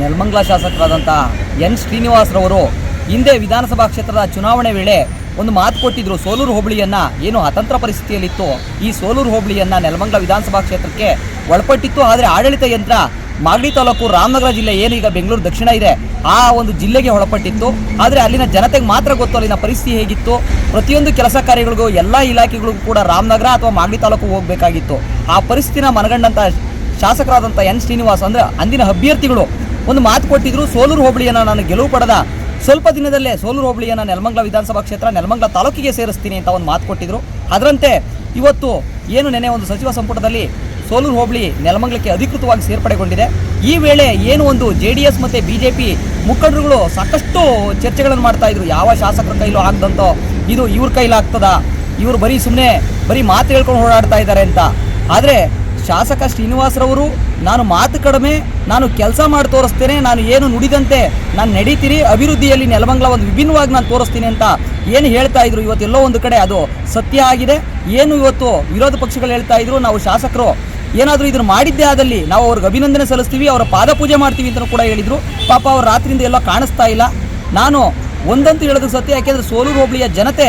Nelamangala ಶಾಸಕರಾದಂಥ N. ಶ್ರೀನಿವಾಸರವರು ಹಿಂದೆ ವಿಧಾನಸಭಾ ಕ್ಷೇತ್ರದ ಚುನಾವಣೆ ವೇಳೆ ಒಂದು ಮಾತು ಕೊಟ್ಟಿದ್ರು, ಸೋಲೂರು ಹೋಬಳಿಯನ್ನ ಏನು ಅತಂತ್ರ ಪರಿಸ್ಥಿತಿಯಲ್ಲಿತ್ತು, ಈ ಸೋಲೂರು ಹೋಬಳಿಯನ್ನ ನೆಲಮಂಗಲ ವಿಧಾನಸಭಾ ಕ್ಷೇತ್ರಕ್ಕೆ ಒಳಪಟ್ಟಿತ್ತು. ಆದರೆ ಆಡಳಿತ ಯಂತ್ರ ಮಾಗಡಿ ತಾಲೂಕು ರಾಮನಗರ ಜಿಲ್ಲೆ ಏನು ಈಗ ಬೆಂಗಳೂರು ದಕ್ಷಿಣ ಇದೆ, ಆ ಒಂದು ಜಿಲ್ಲೆಗೆ ಒಳಪಟ್ಟಿತ್ತು. ಆದರೆ ಅಲ್ಲಿನ ಜನತೆಗೆ ಮಾತ್ರ ಗೊತ್ತು ಅಲ್ಲಿನ ಪರಿಸ್ಥಿತಿ ಹೇಗಿತ್ತು. ಪ್ರತಿಯೊಂದು ಕೆಲಸ ಕಾರ್ಯಗಳಿಗೂ ಎಲ್ಲ ಇಲಾಖೆಗಳಿಗೂ ಕೂಡ ರಾಮನಗರ ಅಥವಾ ಮಾಗಡಿ ತಾಲೂಕು ಹೋಗಬೇಕಾಗಿತ್ತು. ಆ ಪರಿಸ್ಥಿತಿನ ಮನಗಂಡಂಥ ಶಾಸಕರಾದಂಥ ಎನ್. ಶ್ರೀನಿವಾಸ್ ಅಂದರೆ ಅಂದಿನ ಅಭ್ಯರ್ಥಿಗಳು ಒಂದು ಮಾತು ಕೊಟ್ಟಿದ್ರು, ಸೋಲೂರು ಹೋಬಳಿಯನ್ನು ನಾನು ಗೆಲುವು ಪಡೆದ. ಸ್ವಲ್ಪ ದಿನದಲ್ಲೇ ಸೋಲೂರು ಹೋಬಳಿಯನ್ನು ನೆಲಮಂಗಲ ವಿಧಾನಸಭಾ ಕ್ಷೇತ್ರ ನೆಲಮಂಗಲ ತಾಲೂಕಿಗೆ ಸೇರಿಸ್ತೀನಿ ಅಂತ ಒಂದು ಮಾತು ಕೊಟ್ಟಿದ್ರು. ಅದರಂತೆ ಇವತ್ತು ಏನು ನೆನೆ ಒಂದು ಸಚಿವ ಸಂಪುಟದಲ್ಲಿ ಸೋಲೂರು ಹೋಬಳಿ ನೆಲಮಂಗಲಕ್ಕೆ ಅಧಿಕೃತವಾಗಿ ಸೇರ್ಪಡೆಗೊಂಡಿದೆ. ಈ ವೇಳೆ ಏನು ಒಂದು ಜೆ ಡಿ ಎಸ್ ಮತ್ತು ಬಿ ಜೆ ಪಿ ಮುಖಂಡರುಗಳು ಸಾಕಷ್ಟು ಚರ್ಚೆಗಳನ್ನು ಮಾಡ್ತಾ ಇದ್ರು. ಯಾವ ಶಾಸಕರ ಕೈಲೂ ಆಗ್ದಂತೋ ಇದು ಇವ್ರ ಕೈಲಾಗ್ತದ. ಇವರು ಬರೀ ಸುಮ್ಮನೆ ಬರೀ ಮಾತು ಹೇಳ್ಕೊಂಡು ಓಡಾಡ್ತಾ ಇದ್ದಾರೆ ಅಂತ. ಆದರೆ ಶಾಸಕ ಶ್ರೀನಿವಾಸರವರು, ನಾನು ಮಾತು ಕಡಿಮೆ, ನಾನು ಕೆಲಸ ಮಾಡಿ ತೋರಿಸ್ತೇನೆ, ನಾನು ಏನು ನುಡಿದಂತೆ ನಾನು ನಡೀತೀನಿ, ಅಭಿವೃದ್ಧಿಯಲ್ಲಿ ನೆಲಮಂಗಲ ಒಂದು ವಿಭಿನ್ನವಾಗಿ ನಾನು ತೋರಿಸ್ತೀನಿ ಅಂತ ಏನು ಹೇಳ್ತಾ ಇದ್ರು ಇವತ್ತೆಲ್ಲೋ ಒಂದು ಕಡೆ, ಅದು ಸತ್ಯ ಆಗಿದೆ. ಏನು ಇವತ್ತು ವಿರೋಧ ಪಕ್ಷಗಳು ಹೇಳ್ತಾ ಇದ್ರು, ನಾವು ಶಾಸಕರು ಏನಾದರೂ ಇದನ್ನು ಮಾಡಿದ್ದೇ ಆದಲ್ಲಿ ನಾವು ಅವ್ರಿಗೆ ಅಭಿನಂದನೆ ಸಲ್ಲಿಸ್ತೀವಿ, ಅವರ ಪಾದ ಪೂಜೆ ಮಾಡ್ತೀವಿ ಅಂತಲೂ ಕೂಡ ಹೇಳಿದರು. ಪಾಪ ಅವ್ರು ರಾತ್ರಿಯಿಂದ ಎಲ್ಲ ಕಾಣಿಸ್ತಾ ಇಲ್ಲ. ನಾನು ಒಂದಂತೂ ಹೇಳೋದು ಸತ್ಯ, ಯಾಕೆಂದರೆ ಸೋಲೂರು ಹೋಬಳಿಯ ಜನತೆ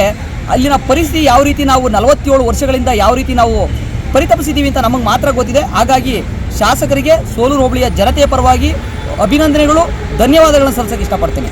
ಅಲ್ಲಿನ ಪರಿಸ್ಥಿತಿ ಯಾವ ರೀತಿ ನಾವು ನಲವತ್ತೇಳು ವರ್ಷಗಳಿಂದ ಯಾವ ರೀತಿ ನಾವು ಪರಿತಪಿಸಿದ್ದೀವಿ ಅಂತ ನಮಗೆ ಮಾತ್ರ ಗೊತ್ತಿದೆ. ಹಾಗಾಗಿ ಶಾಸಕರಿಗೆ ಸೋಲೂರು ಹೋಬಳಿಯ ಜನತೆಯ ಪರವಾಗಿ ಅಭಿನಂದನೆಗಳು, ಧನ್ಯವಾದಗಳನ್ನು ಸಲ್ಲಿಸಕ್ಕೆ ಇಷ್ಟಪಡ್ತೇನೆ.